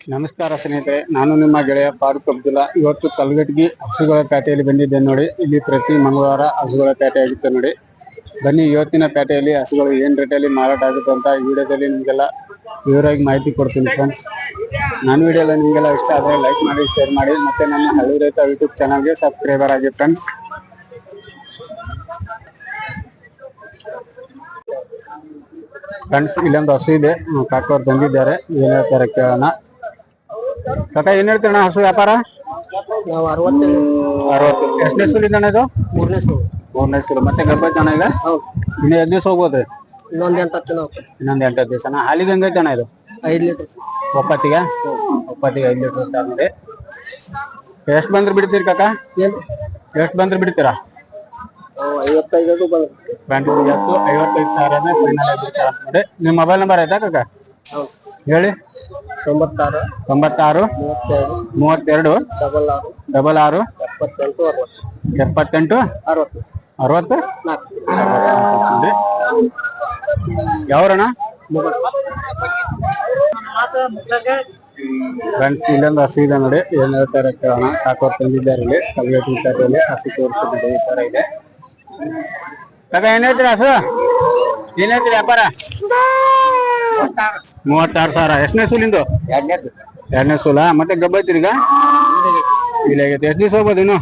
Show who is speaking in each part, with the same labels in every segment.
Speaker 1: ನಮಸ್ಕಾರ ಸ್ನೇಹಿತರೆ, ನಾನು ನಿಮ್ಮ ಗೆಳೆಯ ಫಾರೂಕ್ ಅಬ್ದುಲ್ಲಾ. ಇವತ್ತು ಕಲ್ಗಟ್ಗಿ ಹಸುಗಳ ಪೇಟೆಯಲ್ಲಿ ಬಂದಿದ್ದೇನೆ ನೋಡಿ. ಇಲ್ಲಿ ಪ್ರತಿ ಮಂಗಳವಾರ ಹಸುಗಳ ಪೇಟೆ ಆಗುತ್ತೆ ನೋಡಿ. ಬನ್ನಿ, ಇವತ್ತಿನ ಪೇಟೆಯಲ್ಲಿ ಹಸುಗಳು ಏನ್ ರೇಟಲ್ಲಿ ಮಾರಾಟ ಆಗುತ್ತೆ ಅಂತ ಈ ವಿಡಿಯೋದಲ್ಲಿ ನಿಮಗೆಲ್ಲ ವಿವರವಾಗಿ ಮಾಹಿತಿ ಕೊಡ್ತೀನಿ ಫ್ರೆಂಡ್ಸ್ ನನ್ನ ವಿಡಿಯೋ ನಿಮಗೆಲ್ಲ ಇಷ್ಟ ಆದರೆ ಲೈಕ್ ಮಾಡಿ ಶೇರ್ ಮಾಡಿ, ಮತ್ತೆ ನಮ್ಮ ಹಳ್ಳಿ ರೈತ ಯೂಟ್ಯೂಬ್ ಚಾನಲ್ಗೆ ಸಬ್ಸ್ಕ್ರೈಬರ್ ಆಗಿ ಫ್ರೆಂಡ್ಸ್ ಫ್ರೆಂಡ್ಸ್ ಇಲ್ಲೊಂದು ಹಸು ಇದೆ. ಕಾಕೋರ್ ತಂದಿದ್ದಾರೆ. ಏನ್ ಹೇಳ್ತಾರೆ ಕೇಳೋಣ. ಕಾಕ ಏನ್ ಹೇಳ್ತೀರಣ್ಣ ಹಸು ವ್ಯಾಪಾರ?
Speaker 2: ನಾವು ಅರವತ್ತೆರಡು
Speaker 1: ಅರವತ್ತು ಎಷ್ಟನೇ ಸುಲಿದಣ್ಣ ಇದು
Speaker 2: ಮೂರನೇ ಸು
Speaker 1: ಮೂರನೇ ಸುಲು. ಮತ್ತೆ ಗಬ್ಬೈತಣ್ಣ ಈಗ?
Speaker 2: ಹೌದು.
Speaker 1: ಇನ್ನು ಎರಡು ದಿವಸ ಹೋಗ್ಬೋದು?
Speaker 2: ಇನ್ನೊಂದು ಎಂಟು ಹತ್ತು ಹೋಗ್ತದೆ.
Speaker 1: ಇನ್ನೊಂದು ಎಂಟು ಅಣ್ಣ ಹಾಲಿಗೆ ಹೆಂಗೈತಣ್ಣ ಇದು?
Speaker 2: ಐದು ಲೀಟರ್.
Speaker 1: ಒಪ್ಪತ್ತಿಗೆ? ಒಪ್ಪತ್ತಿಗೆ ಐದು ಲೀಟರ್ ಅಂತ ನೋಡಿ. ಎಷ್ಟು ಬಂದ್ರೆ ಬಿಡ್ತೀರಿ ಕಾಕ?
Speaker 2: ಏನು?
Speaker 1: ಎಷ್ಟು ಬಂದ್ರೆ ಬಿಡ್ತೀರಾ?
Speaker 2: ಐವತ್ತೈದು
Speaker 1: ಬಂದ್ರು. ಎಷ್ಟು? ಐವತ್ತೈದು ಸಾವಿರ ಫೈನಲ್ ಆಗಿ ಬಿಡ್ತೀರಾ ಅಂತ ನೋಡಿ. ನಿಮ್ಮ ಮೊಬೈಲ್ ನಂಬರ್ ಆಯ್ತಾ ಕಾಕ? ಹೇಳಿ.
Speaker 2: ತೊಂಬತ್ತಾರು
Speaker 1: ತೊಂಬತ್ತಾರು
Speaker 2: ಮೂವತ್ತೆರಡು
Speaker 1: ಮೂವತ್ತೆರಡು
Speaker 2: ಡಬಲ್ ಆರು
Speaker 1: ಡಬಲ್ ಆರು
Speaker 2: ಎಪ್ಪತ್ತೆಂಟು ಅರವತ್ತು.
Speaker 1: ಎಪ್ಪತ್ತೆಂಟು
Speaker 2: ಅರವತ್ತು.
Speaker 1: ಅರವತ್ತು?
Speaker 2: ನಾಲ್ಕು.
Speaker 1: ನೋಡಿ. ಯಾವ್ರಣ್ಣ ಫ್ರೆಂಡ್ಸ್ ಇಲ್ಲೊಂದು ಹಸು ಇದೆ ನೋಡಿ. ಏನ್ ಹೇಳ್ತಾರೆ ಕೇಳೋಣ. ಕಾಕೋರ್ ತಂದಿದ್ದಾರೆ ಇಲ್ಲಿ. ಕಲ್ಗಟ್ಟಿ ಪೇಟೆಯಲ್ಲಿ ಹಸು ತೋರಿಸ್ತಿದ್ದಾರೆ ಈ ತರ ಇದೆ. ಕಾಕ ಏನ್ ಹೇಳ್ತೀರಾ ಹಸು? ಏನ್ ಹೇಳ್ತೀರಿ ವ್ಯಾಪಾರ ಮೂವತ್ತಾರು ಸಾವಿರ. ಎಷ್ಟನೇ ಸೂಲಿಂದು ಎರಡನೇ ಸೂಲ. ಮತ್ತೆ ಗಬ್ಬ ಐತಿರಿ ಈಗ? ಇಲ್ಲ ಆಗೈತೆ. ಎಷ್ಟು ದಿವಸ ಹೋಗ್ಬೋದು ಇನ್ನು?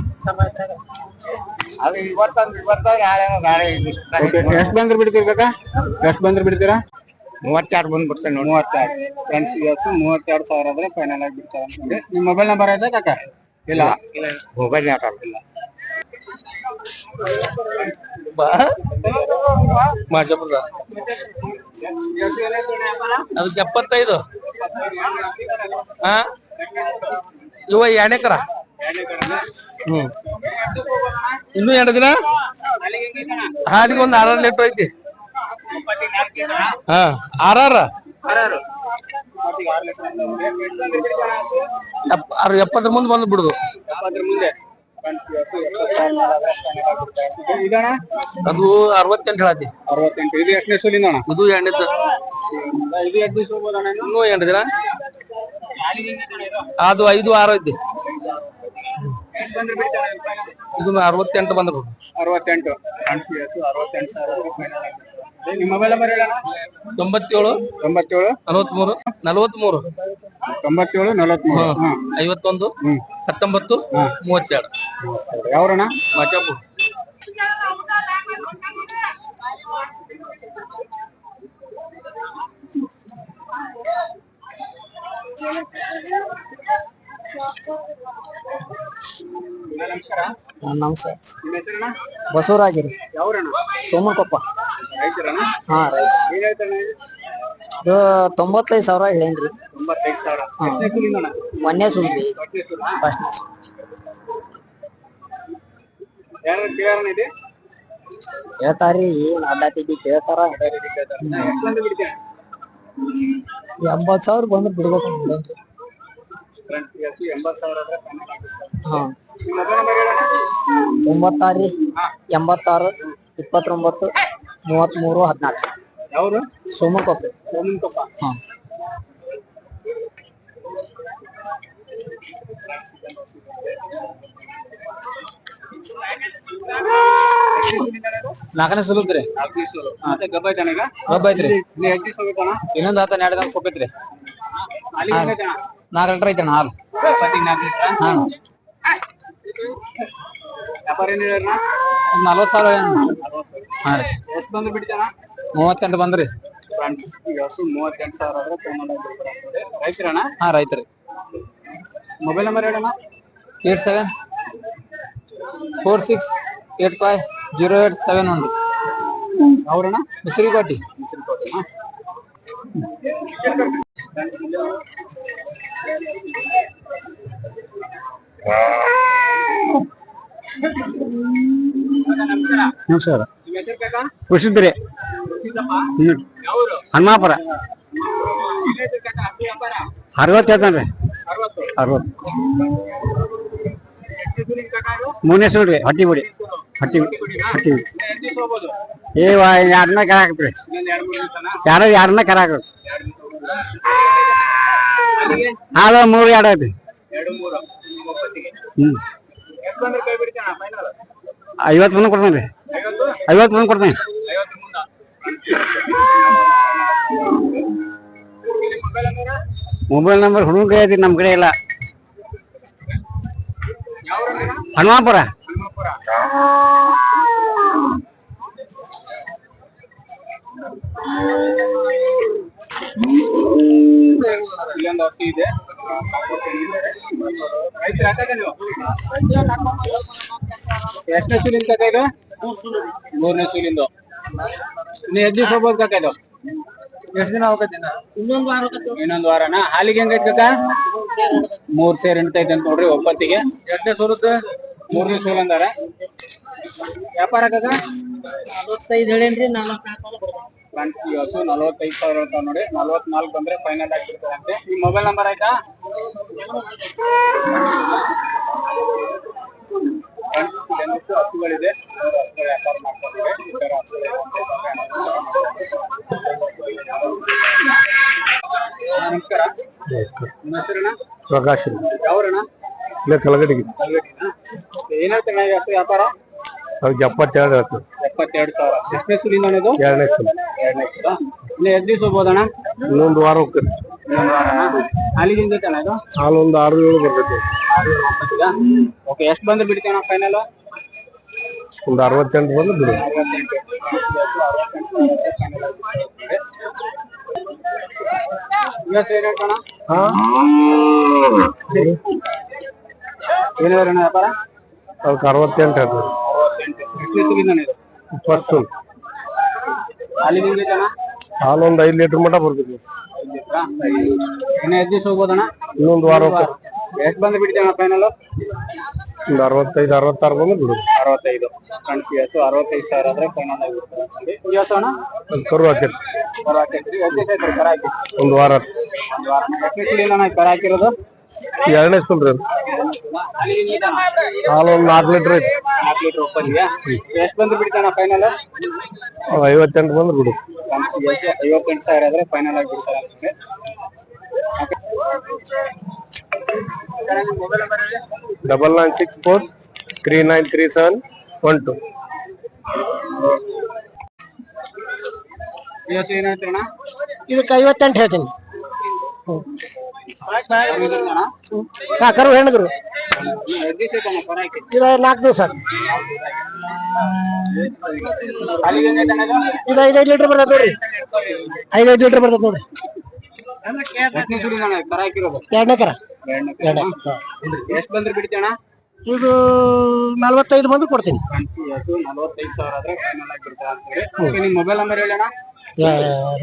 Speaker 1: ಎಷ್ಟು ಬಂದ್ರೆ ಬಿಡ್ತೀರಿ ಕಾಕ? ಎಷ್ಟು ಬಂದ್ರೆ ಬಿಡ್ತೀರಾ?
Speaker 2: ಮೂವತ್ತೆರಡು ಬಂದು ಬಿಡ್ತೇನೆ ನೋಡಿ.
Speaker 1: ಮೂವತ್ತೆರಡು ಫ್ರೆಂಡ್ಸ್ ಇವತ್ತು ಮೂವತ್ತೆರಡು ಸಾವಿರ ಆದ್ರೆ ಫೈನಲ್ ಆಗಿ ಬಿಡ್ತಾರೆ ನಿಮ್ಮ ಮೊಬೈಲ್ ನಂಬರ್ ಆಯ್ತಾ ಕಾಕ? ಇಲ್ಲ.
Speaker 2: ಮೊಬೈಲ್ ಮಾಜಪುರ ಅದಕ್ಕೆ ಎಪ್ಪತ್ತೈದು. ಹಾ? ಇವ ಎರಡೇಕರ ಹ್ಮ್. ಇನ್ನೂ ಎರಡು ದಿನ? ಹಾಲಿಗೆ ಒಂದು ಆರಾರು ಲೀಟರ್ ಐತಿ. ಹಾ, ಆರಾರ? ಎಪ್- ಆರು ಎಪ್ಪತ್ತರ ಮುಂದೆ ಬಂದು ಬಿಡುದು
Speaker 1: ಇದಣ್ಣ
Speaker 2: ಅದು ಅರವತ್ತೆಂಟು ಹೇಳತಿ.
Speaker 1: ಅರವತ್ತೆಂಟು. ಇದು ಎಷ್ಟನೇ ಸುಲಿಂದ ಅಣ್ಣ
Speaker 2: ಇದು ಎಣ್ಣೆದ್ದು
Speaker 1: ಇದು ಎರಡು ದಿವಸ ಹೋಗ್ಬೋದಣ್ಣ ಇನ್ನು
Speaker 2: ಎಂಟು ದಿನ? ಅದು ಐದು ಆರು ಐತಿ.
Speaker 1: ಇದು
Speaker 2: ಅರವತ್ತೆಂಟು ಬಂದ್ರು
Speaker 1: ಅರವತ್ತೆಂಟು. ಅರವತ್ತೆಂಟು ಸಾವಿರ ನಿಮ್ಮ ಮೊಬೈಲ್ ನಂಬರ್ ಹೇಳಣ್ಣ.
Speaker 2: ತೊಂಬತ್ತೇಳು
Speaker 1: ತೊಂಬತ್ತೇಳು.
Speaker 2: ನಲವತ್ಮೂರು ನಲವತ್ಮೂರು.
Speaker 1: ತೊಂಬತ್ತೇಳು ನಲವತ್ಮೂರು.
Speaker 2: ಐವತ್ತೊಂದು ಹತ್ತೊಂಬತ್ತು ಮೂವತ್ತೆರಡು.
Speaker 1: ಯಾವ್ರಣ್ಣ?
Speaker 2: ಮಾಚಾಪು
Speaker 1: ನಮಸ್ಕಾರ.
Speaker 2: ನಮಸ್ಕಾರ. ಬಸವರಾಜ್ ರೀ.
Speaker 1: ಯಾವ್ರಣ್ಣ?
Speaker 2: ಸೋಮನಕೊಪ್ಪ. ಹಾ ರೈಟ್ ಇದು ತೊಂಬತ್ತೈದು ಸಾವಿರ ಹೇಳೇನ್ರಿ. ಮೊನ್ನೆ ಸುಳ್ರಿ ಫಸ್ಟ್ನೇ
Speaker 1: ಇದೆ
Speaker 2: ಹೇಳ್ತಾರ್ರಿ ಏನ್ ಅಡ್ಡ ತಿದ್ದಿ ಕೇಳ್ತಾರ. ಎಂಬತ್ ಸಾವಿರ ಬಂದ್ರೆ ಬಿಡ್ಬೇಕು ನೋಡೋಣ್ರಿ.
Speaker 1: ಫ್ರೆಂಡ್ಸ್ ಇವತ್ತು ಆದ್ರೆ ಫೈನಲ್
Speaker 2: ಹಾ.
Speaker 1: ನಿಮ್ಮ ಮೊಬೈಲ್ ನಂಬರ್ ಹೇಳಣ್ಣ?
Speaker 2: ತೊಂಬತ್ತಾರು ರೀ ಎಂಬತ್ತಾರು ಇಪ್ಪತ್ತೊಂಬತ್ತು ಮೂವತ್ಮೂರು ಹದಿನಾಲ್ಕು.
Speaker 1: ಯಾವ್ದು
Speaker 2: ಸೋಮನಕೊಪ್ಪ
Speaker 1: ಸೋಮನ್ಕೊಪ್ಪ
Speaker 2: ಹಾ. ನಾಲ್ಕನೇ
Speaker 1: ಸೂರು ಮತ್ತೆ ಗಬ್ಬ
Speaker 2: ಐತ್ರಿ.
Speaker 1: ಹೋಗ್ಬೇಕಣ್ಣ
Speaker 2: ಇನ್ನೊಂದ್ ಆತ ಎರಡು ದಿನ
Speaker 1: ಸೊಪ್ಪೈತ್ರಿ
Speaker 2: ನಾಲ್ಕು ಲೀಟರ್ ಐತಣ್ಣ ಹಾಲು. ಹಾ.
Speaker 1: ವ್ಯಾಪಾರ ಏನ್
Speaker 2: ನಲ್ವತ್ತು ಸಾವಿರ ಏನು ಹಾ ರೀ.
Speaker 1: ಎಷ್ಟು ಬಂದು ಬಿಡ್ತಾನ
Speaker 2: ಮೂವತ್ತೆಂಟು ಬಂದ್ರಿ.
Speaker 1: ಈಗ ಹಸು ಮೂವತ್ತೆಂಟು ಸಾವಿರ ಆದ್ರೆ. ರೈತರಣ್ಣ
Speaker 2: ಹಾ ರೈತ್ರಿ.
Speaker 1: Mobile number ಹೇಳಣ್ಣ
Speaker 2: eight seven four six eight five zero eight seven one ಅವ್ರಣ್ಣ
Speaker 1: ಅವ್ರಣ್ಣ
Speaker 2: ಉಸಿರಿಕೋಟಿ
Speaker 1: ನಮಸ್ಕಾರ.
Speaker 2: ಯಾವೂರು?
Speaker 1: ಹನುಮಾಪುರ. ಅರವತ್ತು ಹೇಳ್ತಾನ್ರಿ.
Speaker 2: ಅರವತ್ತು.
Speaker 1: ಅರವತ್ತು.
Speaker 2: ಎಷ್ಟು ದಿನ ಕಾಕ ಇದು
Speaker 1: ಮೂರನೇ ಸೂಲ್ ರೀ ಹಟ್ಟಿ ಬಿಡಿ ಹಟ್ಟಿ? ಹಟ್ಟಿ ಏ ಯಾರನ್ನ ಕರಾಕ್ರಿ.
Speaker 2: ಇನ್ನೊಂದ್ ಎರಡು ಮೂರು ದಿವಸನಾ?
Speaker 1: ಯಾರೋ ಯಾರನ್ನ ಕರಾಕ
Speaker 2: ಎರಡು ದಿವಸ
Speaker 3: ಮೂರು ಎರಡು ಐತಿ ಹ್ಮ್. ಐವತ್ತು ಮಂದಿ ಕೊಡ್ತೇನೆ ರೀ.
Speaker 1: ಐವತ್ತು
Speaker 3: ಮಂದಿ ಕೊಡ್ತೇನೆ.
Speaker 1: ಮೊಬೈಲ್ ನಂಬರ್
Speaker 3: ಹುಡುಗ ಐತಿ ನಮ್ಮ ಕಡೆ ಇಲ್ಲ. ಹನುಮಾಪುರ.
Speaker 1: ಇಲ್ಲೊಂದು ಇದೆ ಎಷ್ಟನೇ ಸೂಲಿಂದ ಕಾಕ ಇದು? ಮೂರನೇ ಸೂಲಿಂದು ಇನ್ನು ಎಷ್ಟು ದಿವಸ ಹೋಗ್ಬೋದು ಕಾಕ ಇದು? ಎಷ್ಟು ದಿನ ಹೋಗತ್ತೆ
Speaker 4: ಇನ್ನೊಂದು ವಾರ
Speaker 1: ಇನ್ನೊಂದು ವಾರನಾ? ಹಾಲಿಗೆ ಹೆಂಗೈತಿ ಕಾಕ? ಮೂರ್ ಸೇರ್ ಎಂಟೈತೆ ಅಂತ ನೋಡ್ರಿ ಒಪ್ಪತ್ತಿಗೆ ಎಷ್ಟನೇ ಸೂರುತ್ತೆ ಮೂರನೇ ಸೂಲ್ ಅಂದಾರ. ವ್ಯಾಪಾರ ಕಾಕ?
Speaker 4: ನಲವತ್ತೈದು ಹೇಳೇನ್ರಿ ನಾಲ್ಕು.
Speaker 1: ಫ್ರೆಂಡ್ಸ್ ಇವತ್ತು ನಲವತ್ತೈದು ಸಾವಿರ ಅಂತ ನೋಡಿ ನಲವತ್ನಾಲ್ಕು ಬಂದ್ರೆ ಫೈನಲ್ ಆಗಿರ್ತಾರಂತೆ ಈ ಮೊಬೈಲ್ ನಂಬರ್ ಆಯ್ತಾ? ಫ್ರೆಂಡ್ಸ್ ಹಸುಗಳಿದೆ ವ್ಯಾಪಾರ ಮಾಡ್ತಾರೆ ನಮಸ್ಕಾರ ಹೆಸರಣ್ಣ?
Speaker 3: ಪ್ರಕಾಶ್
Speaker 1: ಯಾವ್ರಣ್ಣ?
Speaker 3: ಇಲ್ಲ ಕಲಗಡಿಗೆ.
Speaker 1: ಹಸು ವ್ಯಾಪಾರ?
Speaker 3: ಅವ್ರಿಗೆ ಎಪ್ಪತ್ತೆರಡು
Speaker 1: ಎಪ್ಪತ್ತೆರಡು ಸಾವಿರ. ಎಷ್ಟನೇ ಸುಲಿಂದ
Speaker 3: ಎರಡನೇ ಸಲ
Speaker 1: ಎಷ್ಟು ದಿವಸ ಹೋಗ್ಬೋದಣ್ಣ
Speaker 3: ಇನ್ನೊಂದು ವಾರ ಹೋಗ್ತದೆ
Speaker 1: ಇನ್ನೊಂದು ವಾರನಾ ಅಲ್ಲಿಗೆ ಇದು
Speaker 3: ಹಾಲು ಒಂದು ಆರು ಏಳು ಬರ್ತೈತೆ
Speaker 1: ಓಕೆ ಎಷ್ಟು ಬಂದ್ರೆ ಬಿಡ್ತೀವಿ ಫೈನಲ್
Speaker 3: ಒಂದು ಅರವತ್ತೆಂಟು ಬಂದ್ರೆ ಬಿಡು
Speaker 1: ಏನಿದಾರಣ್ಣ ವ್ಯಾಪಾರ?
Speaker 3: ಅದಕ್ಕೆ ಅರವತ್ತೆಂಟು ಹೇಳ್ತಾರೆ. ಇಪ್ಪತ್ತು.
Speaker 1: ಅಲ್ಲಿಗೆ ಹಿಂಗೈತಣ್ಣ
Speaker 3: ಹಾಲು ಒಂದು ಐದು ಲೀಟರ್ ಮಟ ಬರ್ತೈತಿ
Speaker 1: ಇನ್ನ ಎಷ್ಟು ದಿವಸ ಹೋಗ್ಬೋದಣ್ಣ?
Speaker 3: ಇನ್ನೊಂದು ವಾರ
Speaker 1: ಎಷ್ಟು ಅಣ್ಣ ಬಿಡ್ತೀವಿ ಫೈನಲ್
Speaker 3: ಒಂದು ಅರವತ್ತೈದು ಅರವತ್ತಾರು ಬಂದು ಬಿಡುದು
Speaker 1: ಅರವತ್ತೈದು. ಕಣ್ಸಿ ಆಯ್ತು ಅರವತ್ತೈದು ಸಾವಿರ ಆದ್ರೆ ಫೈನಲ್ ಅಂತಂದು ಅಣ್ಣ?
Speaker 3: ಅದು ಕರು ಹಾಕೈತಿ
Speaker 1: ಕರ ಹಾಕೈತ್ರಿ ಎಷ್ಟು ದಿವಸ ಆಯ್ತು ಕರ ಹಾಕಿ?
Speaker 3: ಒಂದು ವಾರ.
Speaker 1: ಒಂದು ವಾರ. ಎಷ್ಟನೇ ಅಣ್ಣ ಕರ ಹಾಕಿರೋದು?
Speaker 3: ಎರಡನೇ ಸುಲ್ರಿ ಅದು.
Speaker 1: ನೀಟಣ್ಣ
Speaker 3: ಹಾಲು ಒಂದು ನಾಲ್ಕು ಲೀಟರ್ ಐತಿ.
Speaker 1: ನಾಲ್ಕು ಲೀಟರ್ ಒಪ್ಪದಿಯಾ ಎಷ್ಟು ಬಂದ್ರೆ ಬಿಡ್ತಾನ ಫೈನಲ್
Speaker 3: ಐವತ್ತೆಂಟು ಬಂದು ಬಿಡು.
Speaker 1: ಐವತ್ತೆಂಟು ಸಾವಿರ ಆದ್ರೆ ಫೈನಲ್ ಆಗಿ ಬಿಡ್ತಾರೆ
Speaker 3: double nine six four three nine three seven one two
Speaker 4: ಇದಕ್ಕೆ ಐವತ್ತೆಂಟು ಹೇಳ್ತೀನಿ. ಕಾಕರು ಹೆಣ್ಗರು. ನಾಲ್ಕು ದಿವಸ.
Speaker 1: ಇದು?
Speaker 4: ಐದೈದು ಲೀಟರ್ ಬರ್ತದೆ ನೋಡ್ರಿ. ಐದೈದು ಲೀಟರ್ ಬರ್ತದೆ ನೋಡ್ರಿ.
Speaker 1: ಎರಡನೇಕರ ಎಷ್ಟು ಬಂದ್ರೆ ಬಿಡ್ತೀಯಣ್ಣ
Speaker 4: ಇದು ನಲ್ವತ್ತೈದು ಬಂದು ಕೊಡ್ತೀನಿ.
Speaker 1: ನಿಮ್ಮ ಮೊಬೈಲ್ ನಂಬರ್ ಹೇಳಿ ಅಣ್ಣ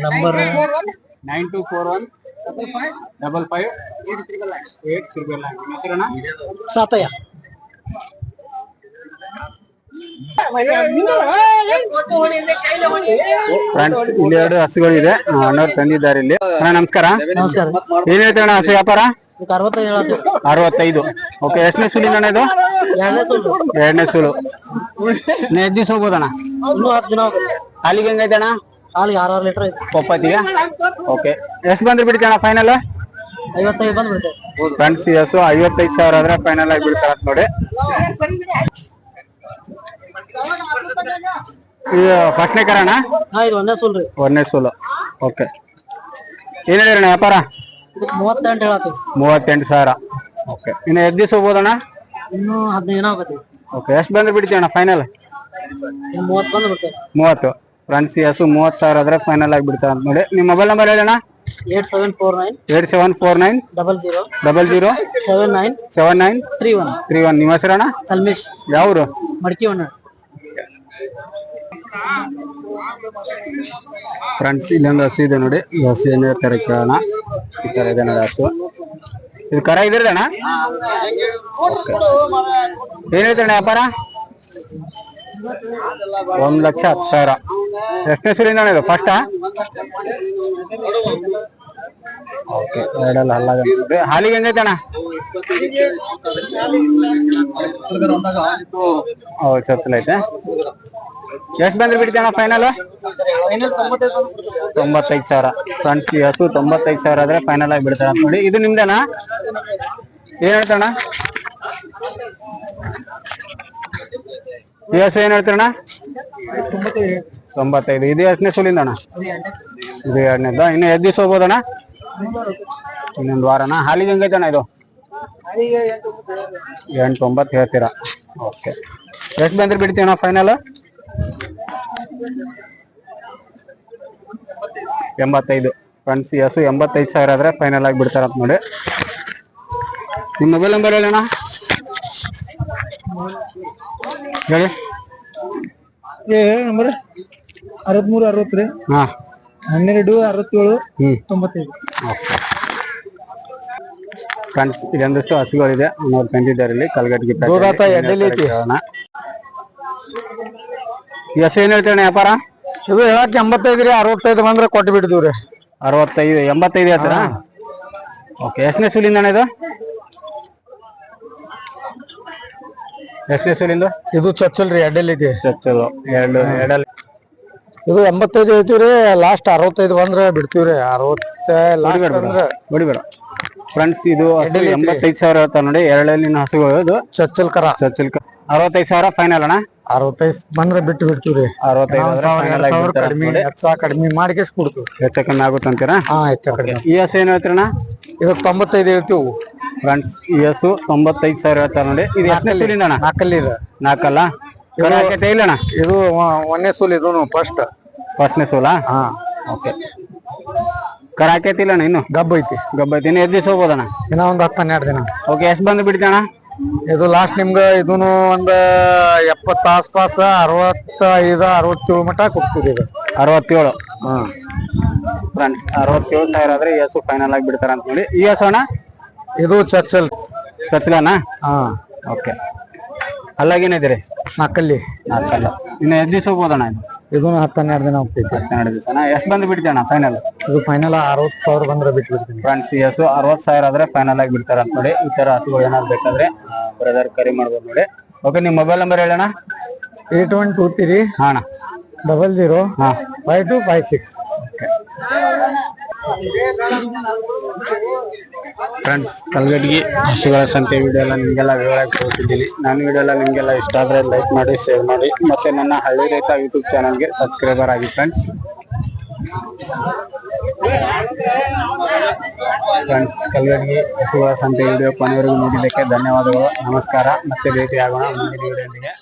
Speaker 4: number
Speaker 1: nine two four one. Double five eight triple nine ನಿಮ್ಮ ಹೆಸರಣ್ಣ
Speaker 4: ಸಾತಯ್ಯ.
Speaker 3: ಫ್ರೆಂಡ್ಸ್ ಇಲ್ಲಿ ಎರಡು ಹಸುಗಳಿದೆ ಅಣ್ಣವ್ರು ತಂದಿದ್ದಾರೆ ಇಲ್ಲಿ. ಅಣ್ಣ ನಮಸ್ಕಾರ.
Speaker 4: ನಮಸ್ಕಾರ.
Speaker 3: ಏನ್ ಹೇಳ್ತೀರ ಅಣ್ಣ ಹಸು ವ್ಯಾಪಾರ?
Speaker 4: ಅರವತ್ತೈದು
Speaker 3: ಓಕೆ ಎಷ್ಟನೇ ಸುಲಿ ಅಣ್ಣ ಇದು?
Speaker 4: ಎರಡನೇ
Speaker 3: ಸುಲು. ಎಷ್ಟು ದಿವಸ ಹೋಗ್ಬೋದಣ್ಣ?
Speaker 4: ಅಲ್ಲಿಗೆ
Speaker 3: ಹೆಂಗೈತಣ್ಣ ಹೆಂಗೈತೆ ಅಣ್ಣ?
Speaker 4: ಹಾಲಿಗೆ ಆರಾರು ಆರು ಲೀಟರ್ ಐತಿ
Speaker 3: ಒಪ್ಪತ್ತಿಗೆ ಓಕೆ ಎಷ್ಟು ಬಂದ್ರೆ ಬಿಡ್ತೀಯಣ್ಣ ಫೈನಲ್
Speaker 4: ಐವತ್ತೈದು ಬಂದು ಬಿಡ್ತೇವೆ.
Speaker 3: ಫ್ರೆಂಡ್ಸ್ ಹಸು ಐವತ್ತೈದು ಸಾವಿರ ಆದ್ರೆ ಫೈನಲ್ ಆಗಿ ಬಿಡ್ತಾರ ನೋಡಿ. ಇದು ಫಸ್ಟ್ನೇ ಕರಣ
Speaker 4: ಹಾ ಇದು ಒಂದೇ ಸುಲ್ ರೀ.
Speaker 3: ಒಂದನೇ ಸೋಲು. ಓಕೆ ಏನ್ ಹೇಳಿರಣ್ಣ ವ್ಯಾಪಾರ?
Speaker 4: ಇದಕ್ಕೆ ಮೂವತ್ತೆಂಟು ಹೇಳತ್ತೀವಿ.
Speaker 3: ಮೂವತ್ತೆಂಟು ಸಾವಿರ. ಓಕೆ ಇನ್ನು ಎಷ್ಟು ದಿವಸ ಹೋಗ್ಬೋದಣ್ಣ?
Speaker 4: ಇನ್ನೂ ಹದಿನೈದು ದಿನ
Speaker 3: ಓಕೆ ಎಷ್ಟು ಬಂದ್ರೆ ಬಿಡ್ತೀವಣ್ಣ ಫೈನಲ್
Speaker 4: ಮೂವತ್ತು ಬಂದು ಬಿಡ್ತೇವೆ.
Speaker 3: ಮೂವತ್ತು. ಫ್ರೆಂಡ್ಸ್ ಹಸು ಮೂವತ್ತು ಸಾವಿರ ಆದ್ರೆ ಫೈನಲ್ ಆಗಿ ಬಿಡ್ತಾರ ಅಂತ ನೋಡಿ ನಿಮ್ಮ mobile number ಹೇಳಣ್ಣ?
Speaker 4: Eight seven four nine
Speaker 3: eight seven four nine
Speaker 4: double zero
Speaker 3: double zero
Speaker 4: seven nine
Speaker 3: seven nine
Speaker 4: three one
Speaker 3: three one. ನಿಮ್ಮ ಹೆಸರಣ್ಣ?
Speaker 4: ಕಲ್ಮೇಶ್.
Speaker 3: ಯಾವರು
Speaker 4: ಮಡಿಕೆ ಒಣ
Speaker 3: ಫ್ರೆಂಡ್ಸ್ ಇಲ್ಲೊಂದು ಹಸು ಇದೆ ನೋಡಿ. ಈ ಹಸು ಏನು ಹೇಳ್ತಾರೆ ಕೇಳೋಣ. ಈ ತರ ಇದೆ ನೋಡಿ ಹಸು. ಇದು ಕರ ಇದ್ರದಣ್ಣ? ಏನ್ ಹೇಳ್ತಾನೆ ವ್ಯಾಪಾರ? ಒಂದ್ ಲಕ್ಷ ಹತ್ತು ಸಾವಿರ. ಎಷ್ಟನೇ ಅಣ್ಣ ಇದು ಫಸ್ಟಾ ಓಕೆ ಎರಡಲ್ಲ ಹಲ್ಲಾಗಂತಿದೆ ಹಾಲಿಗೆ ಹೆಂಗೈತೆ ಅಣ್ಣ? ಹೌದು ಚೊಚ್ಚಲ ಐತೆ.
Speaker 1: ಎಷ್ಟು ಬಂದ್ರೆ ಬಿಡ್ತೀಯಣ್ಣ ಫೈನಲ್ ತೊಂಬತ್ತೈದು ಸಾವಿರ. ಫ್ರೆಂಡ್ಸ್ ಈ ಹಸು ತೊಂಬತ್ತೈದು ಸಾವಿರ ಆದ್ರೆ ಫೈನಲ್ ಆಗಿ ಬಿಡ್ತಾರೆ ನೋಡಿ. ಇದು ನಿಮ್ದೇನಾ? ಏನ್ ಹೇಳ್ತಾರಣ್ಣ ಈ ಹಸು ಏನ್ ಹೇಳ್ತಾರಣ್ಣ ತೊಂಬತ್ತೈದು. ಇದು ಎಷ್ಟನೇ ಸುಲಿಂದ ಅಣ್ಣ? ಇದು ಎರಡನೇದ. ಇನ್ನು ಎದ್ದು ದಿವಸ ಹೋಗ್ಬೋದಣ್ಣ ಇನ್ನೊಂದು ವಾರನ? ಹಾಲಿಗೆ ಹೆಂಗೈತಣ್ಣ ಇದು? ಎಂಟು ಒಂಬತ್ತು ಹೇಳ್ತೀರಾ? ಓಕೆ. ಎಷ್ಟು ಬಂದ್ರೆ ಬಿಡ್ತೀವಣ್ಣ ಫೈನಲ್ ಎಂಬತ್ತೈದು. ಫ್ರೆಂಡ್ಸ್ ಎಸ್ ಎಂಬತ್ತೈದು ಸಾವಿರ ಆದರೆ ಫೈನಲ್ ಆಗಿ ಬಿಡ್ತಾರಂತ ನೋಡಿ. ನಿಮ್ಮ ಮೊಬೈಲ್ ನಂಬರ್ ಹೇಳಣ್ಣ ಹೇಳಿ.
Speaker 4: ಏ ನಂಬರ್ ಅರವತ್ಮೂರು ಅರವತ್ತು ರೀ
Speaker 1: ಹಾ.
Speaker 4: ಹನ್ನೆರಡು ಅರವತ್ತೇಳು ತೊಂಬತ್ತೈದು.
Speaker 1: ಫ್ರೆಂಡ್ಸ್ ಇದೊಂದಷ್ಟು ಹಸುಗಳಿದೆ ಅವ್ರು ತಂದಿದ್ದಾರೆ ಇಲ್ಲಿ. ಕಲ್ಗಟ್ಟಿಗೆ ಎಸ್ ಏನ್ ಹೇಳ್ತೇನೆ ವ್ಯಾಪಾರ?
Speaker 4: ಇದು ಹೇಳಕ್ ಎಂಬತ್ತೈದು ರೀ ಅರವತ್ತೈದು ಬಂದ್ರೆ ಕೊಟ್ಟು ಬಿಡ್ತೀವಿ ರೀ
Speaker 1: ಅರವತ್ತೈದು ಎಂಬತ್ತೈದು ಹೇಳ್ತೀರ? ಓಕೆ ಎಷ್ಟನೇ ಸುಲಿಂದ ಅಣ್ಣ ಇದು? ಎಷ್ಟನೇ ಸುಲಿಂದ?
Speaker 4: ಇದು ಚಚ್ಚಲ್ ರೀ ಎಡ್ಡೆಲ್ ಐತಿ
Speaker 1: ಚಚ್ಚಲು ಎರಡು ಎರಡಲ್ಲಿ.
Speaker 4: ಇದು ಎಂಬತ್ತೈದು ಐತಿ ರೀ ಲಾಸ್ಟ್ ಅರವತ್ತೈದು ಬಂದ್ರೆ ಬಿಡ್ತೀವ್ರಿ. ರೀ ಅರವತ್ತ ಲಾಸ್ಟ್
Speaker 1: ಹೊಡಿಬೇಡ
Speaker 4: ಅಂದ್ರೆ
Speaker 1: ಹೊಡಿಬೇಡ ಫ್ರೆಂಡ್ಸ್ ಇದು ಹಸು ಎಂಬತ್ತೈದು ಸಾವಿರ ಹೇಳ್ತಾರೆ ನೋಡಿ ಎರಡಲ್ಲಿನ ಹಸುಗಳು ಇದು
Speaker 4: ಚಚ್ಚಲ್ ಕರ
Speaker 1: ಚೊಚ್ಚಲ್ ಅರವತ್ತೈದು ಸಾವಿರ ಫೈನಲ್ ಅಣ್ಣ.
Speaker 4: ಅರವತ್ತೈದು ಬಂದ್ರೆ ಬಿಟ್ಟು ಬಿಡ್ತೀವಿ ರೀ
Speaker 1: ಅರವತ್ತೈದು
Speaker 4: ಸಾವಿರ
Speaker 1: ಆಗಿ ಬಿಡ್ತಾರೆ
Speaker 4: ಕಡಿಮೆ
Speaker 1: ನೋಡಿ.
Speaker 4: ಹೆಚ್ಚ ಕಡಿಮೆ ಕೊಡ್ತೀವಿ
Speaker 1: ಹೆಚ್ಚು ಕಮ್ಮಿ ಆಗುತ್ತೆ ಅಂತೀರಾ?
Speaker 4: ಹಾ ಹೆಚ್ಚ ಕಡಿಮೆ.
Speaker 1: ಈ ಹಸು ಏನ್ ಹೇಳ್ತೀರಣ್ಣ?
Speaker 4: ಇದು ತೊಂಬತ್ತೈದು ಹೇಳ್ತೀವಿ.
Speaker 1: ಫ್ರೆಂಡ್ಸ್ ಈ ಹಸು ತೊಂಬತ್ತೈದು ಸಾವಿರ ಹೇಳ್ತಾರೆ ನೋಡಿ. ಇದು ಎಷ್ಟನೇ ನಾಕಲ್ಲಿ ಅಣ್ಣ?
Speaker 4: ನಾಲ್ಕಲ್ಲಿ ಇದೆ.
Speaker 1: ನಾಲ್ಕಲ್ಲ? ಕರ ಹಾಕೈತೆ ಇಲ್ಲಣ್ಣ?
Speaker 4: ಇದು ಒಂದನೇ ಸೂಲ್ ಇದು ಫಸ್ಟ್
Speaker 1: ಫಸ್ಟ್ನೇ ಸೋಲಾ?
Speaker 4: ಹಾ.
Speaker 1: ಓಕೆ ಕರ ಹಾಕೈತಿ ಇಲ್ಲಣ್ಣ ಇನ್ನು?
Speaker 4: ಗಬ್ಬ ಐತಿ.
Speaker 1: ಗಬ್ಬ ಐತಿ. ಇನ್ನು ಎದ್ದು ದಿವಸ ಹೋಗ್ಬೋದಣ್ಣ?
Speaker 4: ಇನ್ನ ಒಂದು ಹತ್ತು ಹನ್ನೆರಡು ದಿನ.
Speaker 1: ಓಕೆ ಎಷ್ಟು ಬಂದು ಬಿಡ್ತಣ್ಣ
Speaker 4: ಇದು ಲಾಸ್ಟ್ ನಿಮ್ಗೆ ಇದೂ ಒಂದು ಎಪ್ಪತ್ತು ಆಸ್ಪಾಸ ಅರವತ್ತೈದು ಅರವತ್ತೇಳು ಮಟ ಕೊಡ್ತೀವಿ ಇದು.
Speaker 1: ಅರವತ್ತೇಳು?
Speaker 4: ಹಾಂ.
Speaker 1: ಫ್ರೆಂಡ್ಸ್ ಅರವತ್ತೇಳು ಸಾವಿರ ಆದರೆ ಈ ಹಸು ಫೈನಲ್ ಆಗಿ ಬಿಡ್ತಾರೆ ಅಂತ ನೋಡಿ ಈ ಹಸು ಅಣ್ಣ?
Speaker 4: ಇದು ಚರ್ಚಲ್
Speaker 1: ಚರ್ಚಲಣ್ಣ
Speaker 4: ಹಾಂ.
Speaker 1: ಓಕೆ ಅಲ್ಲಾಗೇನಿದ್ದೀರಿ
Speaker 4: ನಾಲ್ಕಲ್ಲಿ.
Speaker 1: ನಾಲ್ಕಲ್ಲ. ಇನ್ನು ಎದ್ದು ದಿವಸ ಹೋಗ್ಬೋದಣ್ಣ ಇದು?
Speaker 4: ಇದು ಹತ್ತು ಹನ್ನೆರಡು ದಿನ ಹೋಗ್ತೈತಿ.
Speaker 1: ಹನ್ನೆರಡು ದಿವಸ. ಎಷ್ಟು ಬಂದು ಬಿಡ್ತೀಯಣ್ಣ ಫೈನಲ್
Speaker 4: ಇದು ಫೈನಲ್ ಅರವತ್ತು ಸಾವಿರ ಬಂದ್ರೆ ಬಿಟ್ಟು ಬಿಡ್ತೀನಿ
Speaker 1: ಫ್ರೆಂಡ್ಸ್ ಈ ಹಸು ಅರವತ್ತು ಸಾವಿರ ಆದ್ರೆ ಫೈನಲ್ ಆಗಿ ಬಿಡ್ತಾರ ಅಂತ ನೋಡಿ. ಈ ತರ ಹಸುಗಳು ಏನಾದ್ರು ಬೇಕಾದ್ರೆ ಬ್ರದರ್ ಕರಿ ಮಾಡ್ಬೋದು ನೋಡಿ. ಓಕೆ ನಿಮ್ಮ ಮೊಬೈಲ್ ನಂಬರ್ ಹೇಳೋಣ
Speaker 4: ಏಟ್ ಒನ್ ಟೂ ತ್ರೀ
Speaker 1: ಹಾಂ ಅಣ್ಣ.
Speaker 4: ಡಬಲ್ ಜೀರೋ
Speaker 1: ಹಾ.
Speaker 4: Five two five six.
Speaker 1: Friends Kalghatgi ಹಸುಗಳ ಸಂತೆ ವಿಡಿಯೋ ಎಲ್ಲ ನಿಮಗೆಲ್ಲ ವಿವರವಾಗಿ ತೋರಿಸಿದ್ದೀನಿ. ನನ್ನ ವಿಡಿಯೋ ಎಲ್ಲ ನಿಮಗೆಲ್ಲ ಇಷ್ಟ ಆದರೆ ಲೈಕ್ ಮಾಡಿ ಶೇರ್ ಮಾಡಿ. ಮತ್ತೆ ನನ್ನ ಹಳ್ಳಿ ರೈತ ಯೂಟ್ಯೂಬ್ ಚಾನಲ್ಗೆ ಸಬ್ಸ್ಕ್ರೈಬರ್ ಆಗಿ ಫ್ರೆಂಡ್ಸ್ ಫ್ರೆಂಡ್ಸ್ ಕಲ್ಗಡ್ಗಿ ಹಸುಗಳ ಸಂತೆ ವಿಡಿಯೋ ಕೊನೆವರೆಗೂ ನೋಡಿದ್ದಕ್ಕೆ ಧನ್ಯವಾದಗಳು. ನಮಸ್ಕಾರ. ಮತ್ತೆ ಭೇಟಿ ಆಗೋಣ ಮುಂದಿನ ವಿಡಿಯೋದೊಂದಿಗೆ